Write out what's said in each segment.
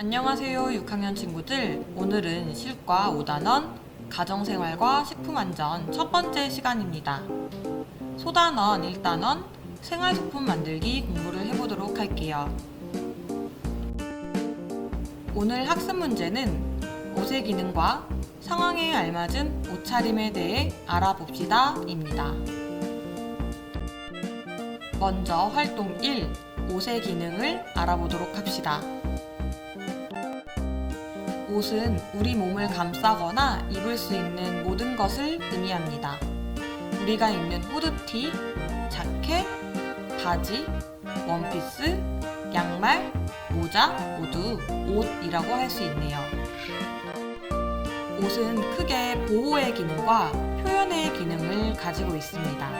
안녕하세요 6학년 친구들. 오늘은 실과 5단원 가정생활과 식품안전 첫 번째 시간입니다. 소단원 1단원 생활소품 만들기 공부를 해보도록 할게요. 오늘 학습 문제는 옷의 기능과 상황에 알맞은 옷차림에 대해 알아봅시다 입니다. 먼저 활동 1 옷의 기능을 알아보도록 합시다. 옷은 우리 몸을 감싸거나 입을 수 있는 모든 것을 의미합니다. 우리가 입는 후드티, 자켓, 바지, 원피스, 양말, 모자 모두 옷이라고 할 수 있네요. 옷은 크게 보호의 기능과 표현의 기능을 가지고 있습니다.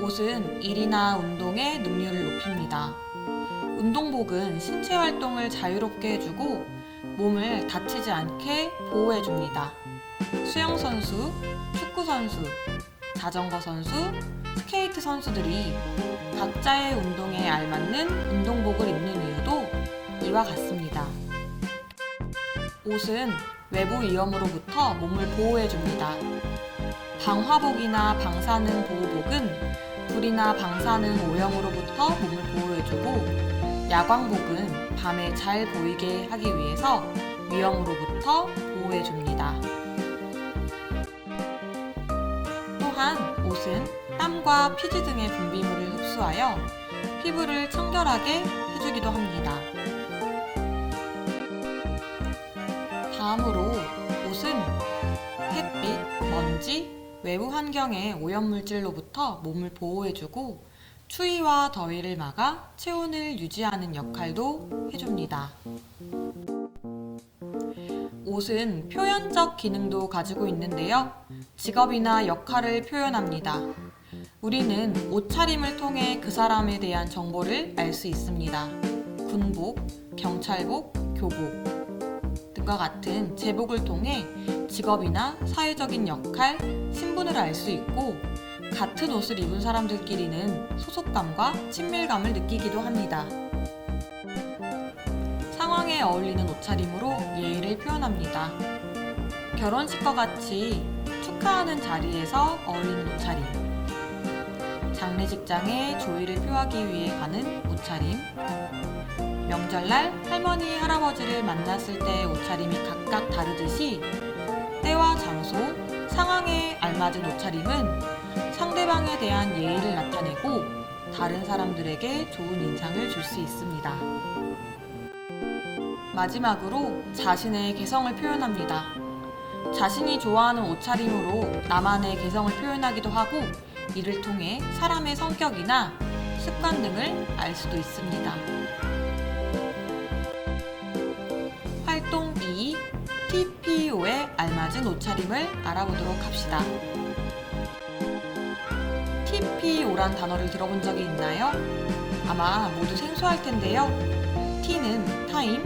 옷은 일이나 운동의 능률을 높입니다. 운동복은 신체 활동을 자유롭게 해주고 몸을 다치지 않게 보호해줍니다. 수영선수, 축구선수, 자전거 선수, 스케이트 선수들이 각자의 운동에 알맞는 운동복을 입는 이유도 이와 같습니다. 옷은 외부 위험으로부터 몸을 보호해줍니다. 방화복이나 방사능 보호복은 불이나 방사능 오염으로부터 몸을 보호해주고 야광복은 밤에 잘 보이게 하기 위해서 위험으로부터 보호해줍니다. 또한 옷은 땀과 피지 등의 분비물을 흡수하여 피부를 청결하게 해주기도 합니다. 다음으로 옷은 햇빛, 먼지, 외부 환경의 오염물질로부터 몸을 보호해주고 추위와 더위를 막아 체온을 유지하는 역할도 해줍니다. 옷은 표현적 기능도 가지고 있는데요. 직업이나 역할을 표현합니다. 우리는 옷차림을 통해 그 사람에 대한 정보를 알 수 있습니다. 군복, 경찰복, 교복 등과 같은 제복을 통해 직업이나 사회적인 역할, 신분을 알 수 있고 같은 옷을 입은 사람들끼리는 소속감과 친밀감을 느끼기도 합니다. 상황에 어울리는 옷차림으로 예의를 표현합니다. 결혼식과 같이 축하하는 자리에서 어울리는 옷차림. 장례 직장의 조의를 표하기 위해 가는 옷차림. 명절날 할머니, 할아버지를 만났을 때의 옷차림이 각각 다르듯이 때와 장소, 상황에 알맞은 옷차림은 상대방에 대한 예의를 나타내고 다른 사람들에게 좋은 인상을 줄 수 있습니다. 마지막으로 자신의 개성을 표현합니다. 자신이 좋아하는 옷차림으로 나만의 개성을 표현하기도 하고 이를 통해 사람의 성격이나 습관 등을 알 수도 있습니다. 활동 2 TPO에 알맞은 옷차림을 알아보도록 합시다. TPO란 단어를 들어본 적이 있나요? 아마 모두 생소할 텐데요. T는 타임,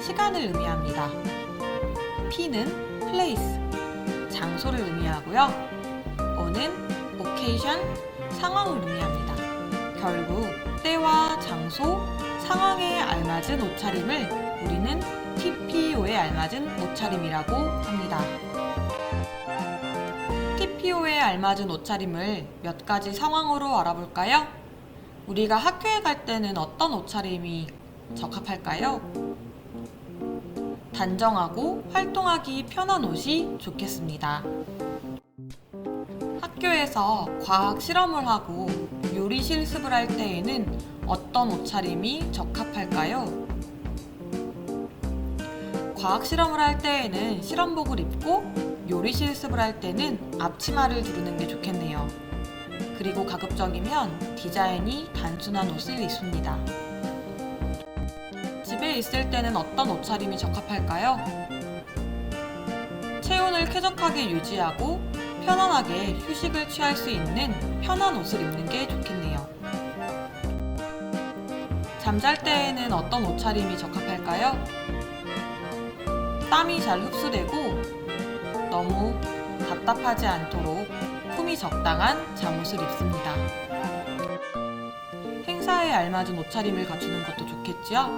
시간을 의미합니다. P는 place, 장소를 의미하고요. O는 occasion, 상황을 의미합니다. 결국 때와 장소, 상황에 알맞은 옷차림을 우리는 TPO에 알맞은 옷차림이라고 합니다. TPO에 알맞은 옷차림을 몇 가지 상황으로 알아볼까요? 우리가 학교에 갈 때는 어떤 옷차림이 적합할까요? 단정하고 활동하기 편한 옷이 좋겠습니다. 학교에서 과학 실험을 하고 요리 실습을 할 때에는 어떤 옷차림이 적합할까요? 과학 실험을 할 때에는 실험복을 입고 요리 실습을 할 때는 앞치마를 두르는 게 좋겠네요. 그리고 가급적이면 디자인이 단순한 옷을 입습니다. 집에 있을 때는 어떤 옷차림이 적합할까요? 체온을 쾌적하게 유지하고 편안하게 휴식을 취할 수 있는 편한 옷을 입는 게 좋겠네요. 잠잘 때에는 어떤 옷차림이 적합할까요? 땀이 잘 흡수되고 너무 답답하지 않도록 품이 적당한 잠옷을 입습니다. 행사 행사에 알맞은 옷차림을 갖추는 것도 좋겠지요?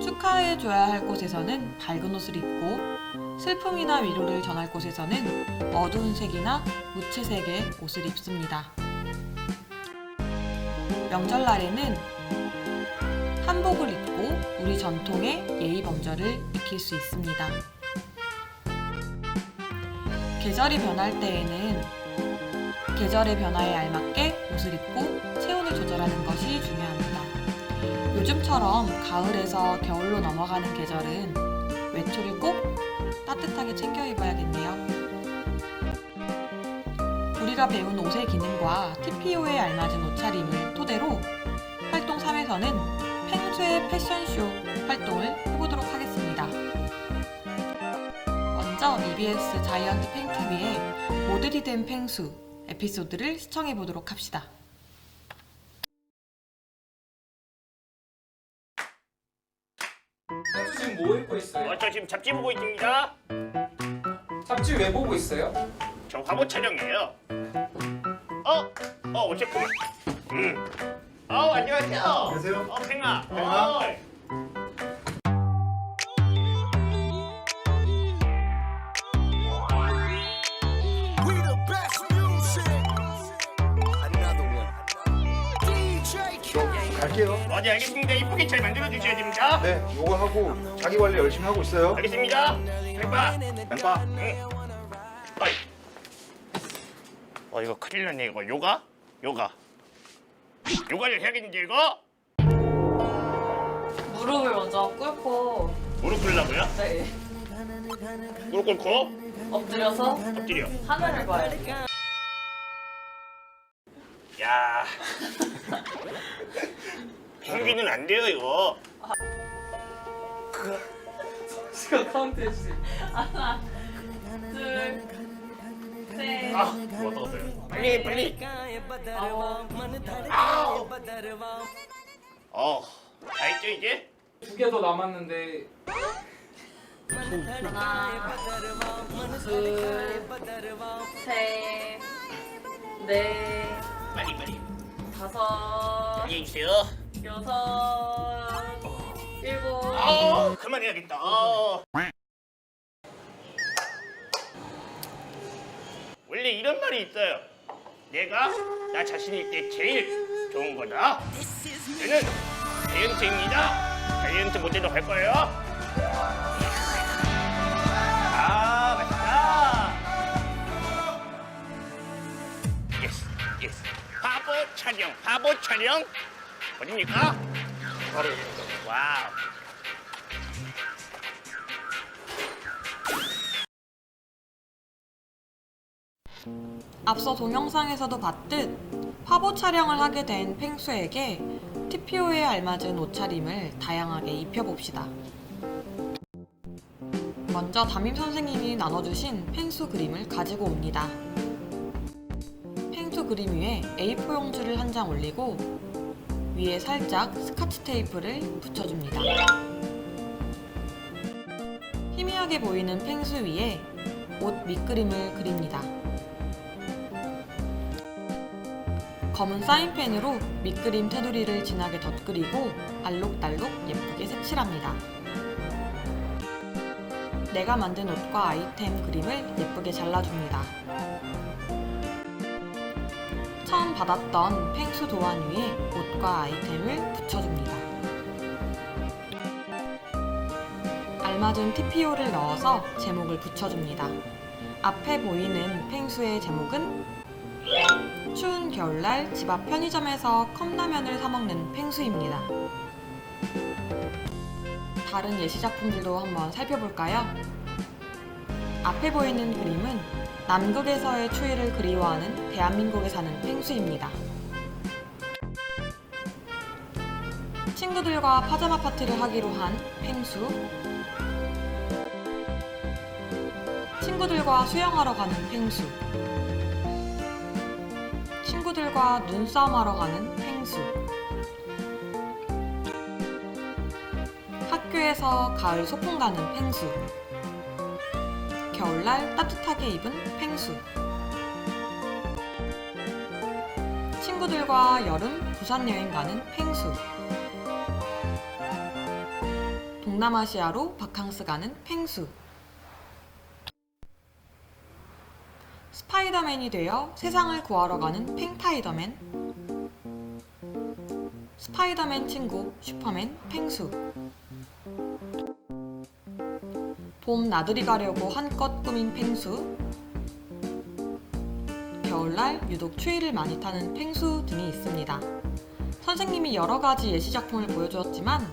축하해줘야 할 곳에서는 밝은 옷을 입고 슬픔이나 위로를 전할 곳에서는 어두운 색이나 무채색의 옷을 입습니다. 명절날에는 한복을 입고 우리 전통의 예의 범절을 익힐 수 있습니다. 계절이 변할 때에는 계절의 변화에 알맞게 옷을 입고 체온을 조절하는 것이 중요합니다. 요즘처럼 가을에서 겨울로 넘어가는 계절은 외투를 꼭 따뜻하게 챙겨 입어야겠네요. 우리가 배운 옷의 기능과 TPO에 알맞은 옷차림을 토대로 활동 3에서는 펭수의 패션쇼 활동을 해보도록 하겠습니다. 먼저 EBS 자이언트 팽TV의 모델이 된 펭수 에피소드를 시청해 보도록 합시다. 펭수 지금 뭐 입고 있어요? 어, 저 지금 잡지 보고 있습니다. 잡지 왜 보고 있어요? 저 화보 촬영이에요. 어? 어, 어쨌구만. 음. 어, 안녕하세요. 안녕하세요. 어, 팽아. 팽아. 어. Khaled. 갈게요. 어, 네, 알겠습니다. 이쁘게 잘 만들어 주셔야 됩니다. 네, 요거 하고 자기 관리 열심히 하고 있어요. 알겠습니다. 팽아. 응. 어이. 어, 이거 큰일 났네, 이거. 요가? 요가. 요가를 해야겠는데, 이거? 무릎을 먼저 꿇고 무릎 꿇으려고요? 네, 무릎 꿇고 엎드려서 엎드려. 하늘을 봐야 돼요. 야. 펭귄은 안 돼요, 이거. 지금 카운트 해주세요. 하나, 둘, 셋, 아, 뭐 넣었어요? 빨리, 빨리. 아홉. 어, 다 했죠, 이제? 두 개 더 남았는데 하나, 둘, 셋, 넷, 빨리, 빨리. 다섯, 빨리 해주세요. 여섯, 일곱. 아, 그만해야겠다. 아. 원래 이런 말이 있어요. 내가 나 자신일 때 제일 좋은 거다. 저는 다이언트입니다. 다이언트 모델로 갈 거예요. 아, 맛있다. 예스, 예스. 바보 촬영, 바보 촬영. 어딥니까? 바로 와우. 앞서 동영상에서도 봤듯 화보 촬영을 하게 된 펭수에게 TPO에 알맞은 옷차림을 다양하게 입혀봅시다. 먼저 담임 선생님이 나눠주신 펭수 그림을 가지고 옵니다. 펭수 그림 위에 A4 용지를 한 장 올리고 위에 살짝 스카치 테이프를 붙여줍니다. 희미하게 보이는 펭수 위에 옷 밑그림을 그립니다. 검은 사인펜으로 밑그림 테두리를 진하게 덧그리고 알록달록 예쁘게 색칠합니다. 내가 만든 옷과 아이템 그림을 예쁘게 잘라줍니다. 받았던 펭수 도안 위에 옷과 아이템을 붙여줍니다. 알맞은 TPO를 넣어서 제목을 붙여줍니다. 앞에 보이는 펭수의 제목은 추운 겨울날 집 앞 편의점에서 컵라면을 사 먹는 펭수입니다. 다른 예시 작품들도 한번 살펴볼까요? 앞에 보이는 그림은 남극에서의 추위를 그리워하는 대한민국에 사는 펭수입니다. 친구들과 파자마 파티를 하기로 한 펭수. 친구들과 수영하러 가는 펭수. 친구들과 눈싸움하러 가는 펭수. 학교에서 가을 소풍 가는 펭수. 겨울날 따뜻하게 입은 펭수. 친구들 친구들과 여름 부산 여행 가는 펭수. 동남아시아로 바캉스 가는 펭수. 스파이더맨이 되어 세상을 구하러 가는 팽파이더맨. 스파이더맨 친구 슈퍼맨 펭수. 봄 나들이 가려고 한껏 꾸민 펭수. 겨울날 유독 추위를 많이 타는 펭수 등이 있습니다. 선생님이 여러 가지 예시 작품을 보여주었지만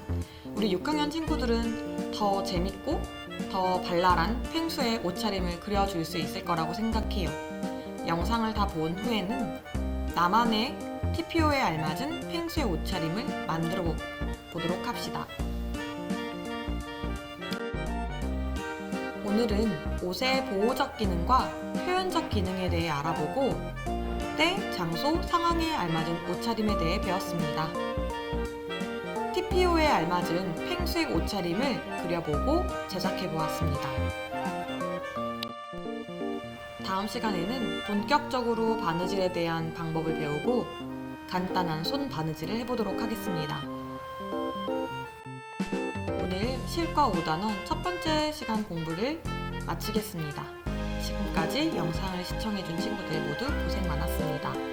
우리 6학년 친구들은 더 재밌고 더 발랄한 펭수의 옷차림을 그려줄 수 있을 거라고 생각해요. 영상을 다 본 후에는 나만의 TPO에 알맞은 펭수의 옷차림을 만들어 보- 보도록 합시다. 오늘은 옷의 보호적 기능과 표현적 기능에 대해 알아보고 때, 장소, 상황에 알맞은 옷차림에 대해 배웠습니다. TPO에 알맞은 펭수의 옷차림을 그려보고 제작해 보았습니다. 다음 시간에는 본격적으로 바느질에 대한 방법을 배우고 간단한 손 바느질을 해보도록 하겠습니다. 실과 5단원 첫 번째 시간 공부를 마치겠습니다. 지금까지 영상을 시청해준 친구들 모두 고생 많았습니다.